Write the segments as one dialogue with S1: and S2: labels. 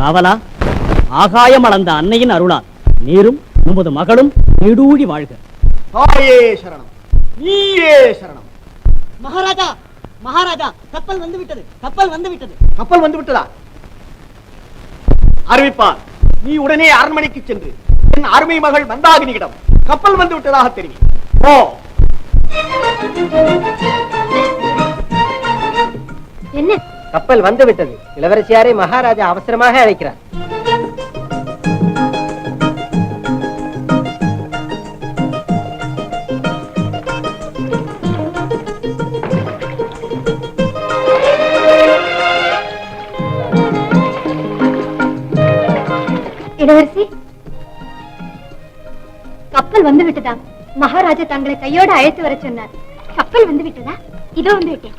S1: காவலா? ஆகாயம் அளந்த அன்னையின் அருளால் நீரும் உமது மகளும் நீடூழி வாழ்க.
S2: தாயே சரணம். நீயே சரணம்.
S3: மகாராஜா மகாராஜா கப்பல் வந்து விட்டது கப்பல் வந்து விட்டது
S2: கப்பல் வந்து விட்டதா அறிவிப்பார் நீ உடனே அரண்மனைக்கு சென்று என் அருமை மகள் மந்தாகினியிடம் கப்பல் வந்து விட்டதாக தெரியும் ஓ
S3: என்ன?
S4: கப்பல் வந்து விட்டது இளவரசியாரை மகாராஜா அவசரமாக அழைக்கிறார்.
S5: இளவரசி கப்பல் வந்து விட்டதா மகாராஜா தங்களை கையோடு அழைத்து வர சொன்னார். கப்பல் வந்து விட்டதா இதோ வந்து விட்டேன்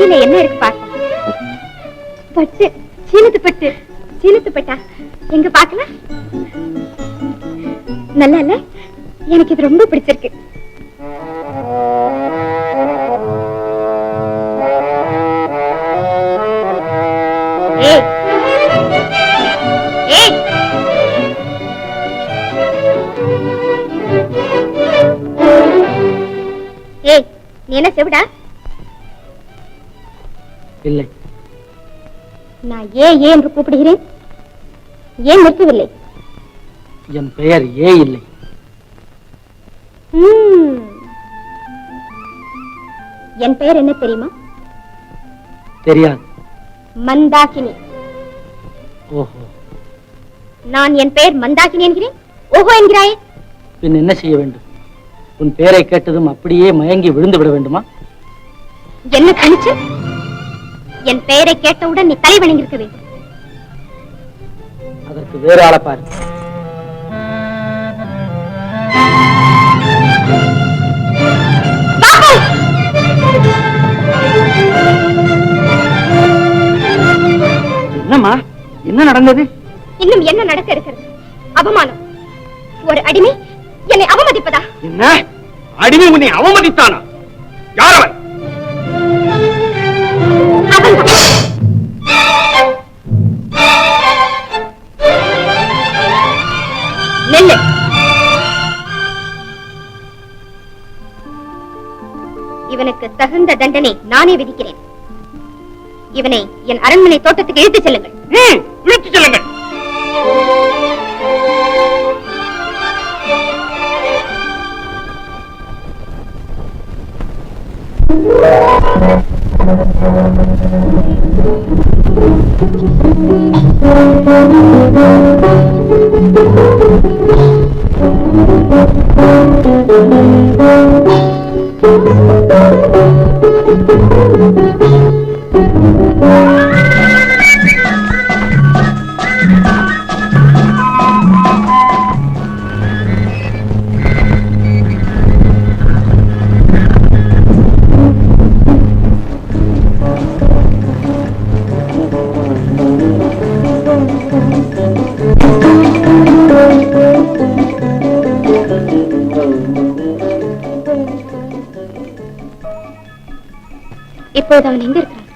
S5: பெட்டியில என்ன இருக்கு பாரு பட்டு சீனத்து பட்டு சீனத்து பட்டா எங்க பாக்கலாம் நல்லா இல்ல? எனக்கு இது ரொம்ப பிடிச்சிருக்கு.
S4: இல்லை.
S5: நான் ஏ ஏ என்று கூப்பிடுகிறேன்? ஏன் நிற்கவில்லை?
S4: என் பெயர் ஏ இல்லை.
S5: என் பெயர் என்ன தெரியுமா?
S4: தெரியாது.
S5: மந்தாகினி.
S4: ஓஹோ.
S5: நான் என் பெயர் மந்தாகினி என்கிறேன்? ஓஹோ என்கிறாயே.
S4: பின் என்ன செய்ய வேண்டும்? உன் பெயரை கேட்டதும் அப்படியே மயங்கி விழுந்து விட வேண்டுமா?
S5: என்ன துணிச்சு என் பெயரை கேட்டவுடன் நீ தலை வணங்கியிருக்க வேண்டும்.
S4: அதற்கு வேறு ஆளை பாரு! என்னம்மா? என்ன நடந்தது?
S5: இன்னும் என்ன நடக்க இருக்கிறது? அவமானம். ஒரு அடிமை என்னை அவமதிப்பதா?
S2: என்ன? அடிமை உன்னை அவமதித்தானா? யார் அவன்?
S5: இவனுக்கு தகுந்த தண்டனை நானே விதிக்கிறேன் இவனை என் அரண்மனை தோட்டத்துக்கு இழுத்துச் செல்லுங்கள்
S2: ம், இழுத்துச் செல்லுங்கள்
S6: you.
S5: இப்போது அவன் எங்க இருக்கிறான்?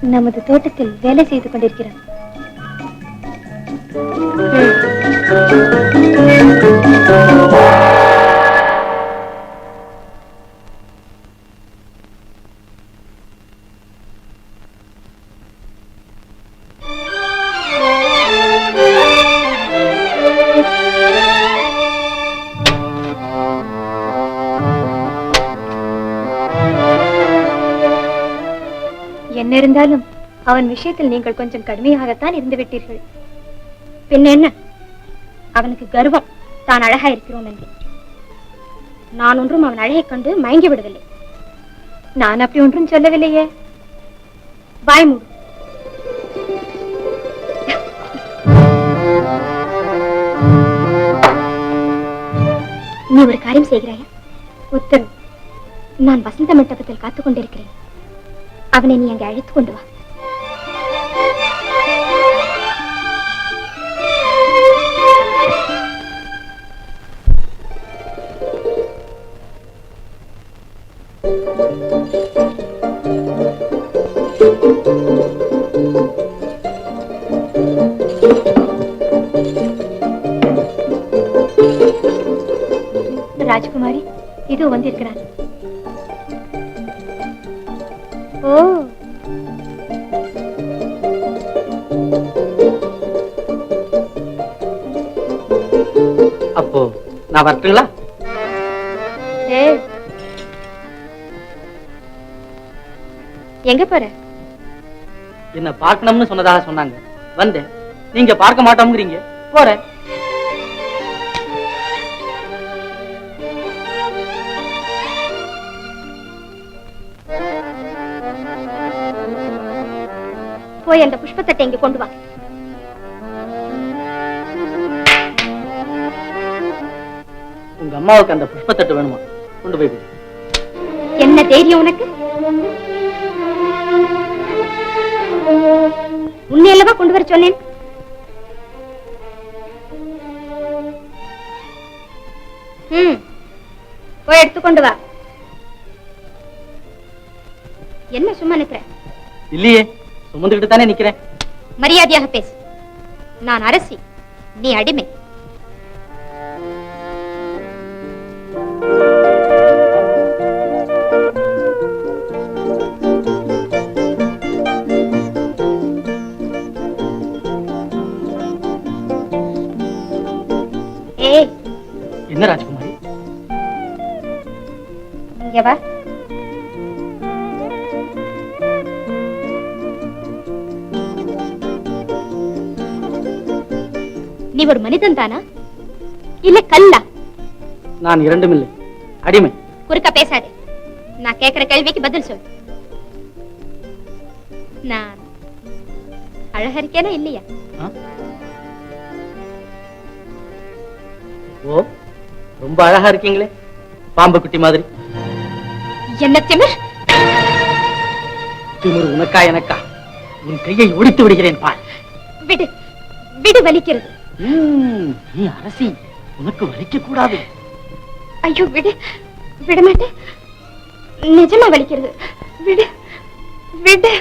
S5: நமது தோட்டத்தில் வேலை செய்து கொண்டிருக்கிறான். இருந்தாலும் அவன் விஷயத்தில் நீங்கள் கொஞ்சம் கடுமையாகத்தான் இருந்து விட்டீர்கள் பின்ன என்ன? அவனுக்கு கர்வம். தான் அழகா இருக்கிறோம் என்று. நான் ஒன்றும் அவன் அழகைக் கண்டு மயங்கி விடவில்லை. நான் அப்படி ஒன்றும் சொல்லவில்லையே. பாய் மூடு. நீ ஒரு காரியம் செய்கிறாயா? உத்தரவு நான் வசந்த மண்டபத்தில் காத்துக் கொண்டிருக்கிறேன் அவனை நீ அங்கே அழைத்துக்
S4: அப்போ நான் வரட்டுங்களா?
S5: எங்க போற?
S4: என்ன பார்க்கணும்னு சொன்னதாக சொன்னாங்க. வந்தேன். நீங்க பார்க்க மாட்டோம்ங்கிறீங்க. போறேன்.
S5: போய் அந்த புஷ்பத்தட்டை இங்க கொண்டு வா.
S4: உங்க அம்மாவுக்கு அந்த புஷ்பத்தட்டு வேணுமா? கொண்டு போய்.
S5: என்ன தைரியம் உனக்கு? உன்னையல்லவா கொண்டு வர சொன்னேன்? போய் எடுத்துக்கொண்டு வா. என்ன சும்மா நிக்கிற?
S4: இல்லையே. சுமந்துக்கிட்டு தானே நிக்கிறேன்.
S5: மரியாதையாக பேசு. நான் அரசி நீ அடிமை.
S4: என்ன ராஜகுமாரி?
S5: இங்க வா. நீ ஒரு மனிதன் தானா? இல்ல கல்லா?
S4: நான் இரண்டும் இல்லை. அடிமை.
S5: குறுக்க பேசாதே. நான் கேக்குற கேள்விக்கு பதில் சொல். நான் அழகா இருக்கேனா இல்லையா?
S4: ஓ ரொம்ப அழகா இருக்கீங்களே. பாம்பு குட்டி மாதிரி.
S5: என்ன திமிர்?
S4: திமிரு உனக்கா எனக்கா? உன் கையை ஒடித்து விடுகிறேன் பார்.
S5: விடு. விடு வலிக்கிறது.
S4: நீ அரசி உனக்கு வலிக்க கூடாது
S5: ஐயோ விடு விட மாட்டேன் நிஜமா வலிக்கிறது. விடு விடு.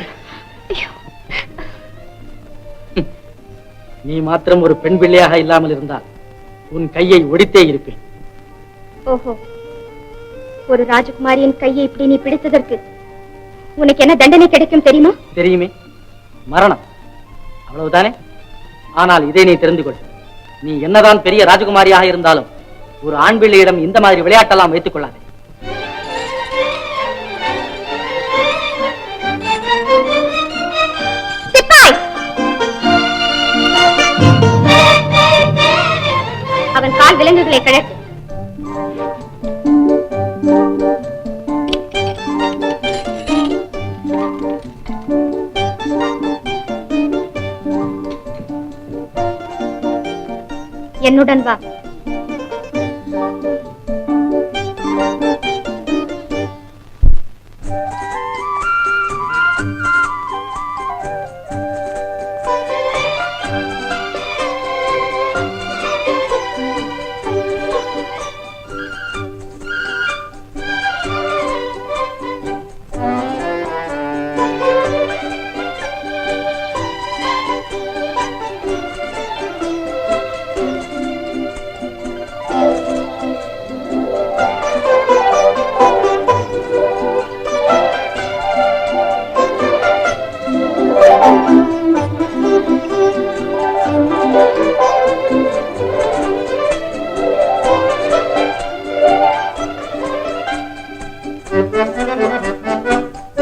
S4: நீ மாத்திரம் ஒரு பெண் பிள்ளையாக இல்லாமல் இருந்தால் உன் கையை ஒடித்தே இருப்பேன்.
S5: ஓஹோ. ஒரு ராஜகுமாரியின் கையை இப்படி நீ பிடித்ததற்கு உனக்கு என்ன தண்டனை கிடைக்கும் தெரியுமா?
S4: தெரியுமே. மரணம். அவ்வளவுதானே? ஆனால் இதை நீ தெரிந்து கொள். நீ என்னதான் பெரிய ராஜகுமாரியாக இருந்தாலும் ஒரு ஆண் பிள்ளையிடம் இந்த மாதிரி விளையாட்டெல்லாம் வைத்துக் கொள்ளாதே.
S5: அவன் கால் விலங்குகளை கிழக்கு என்னுடன் வா.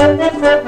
S5: Música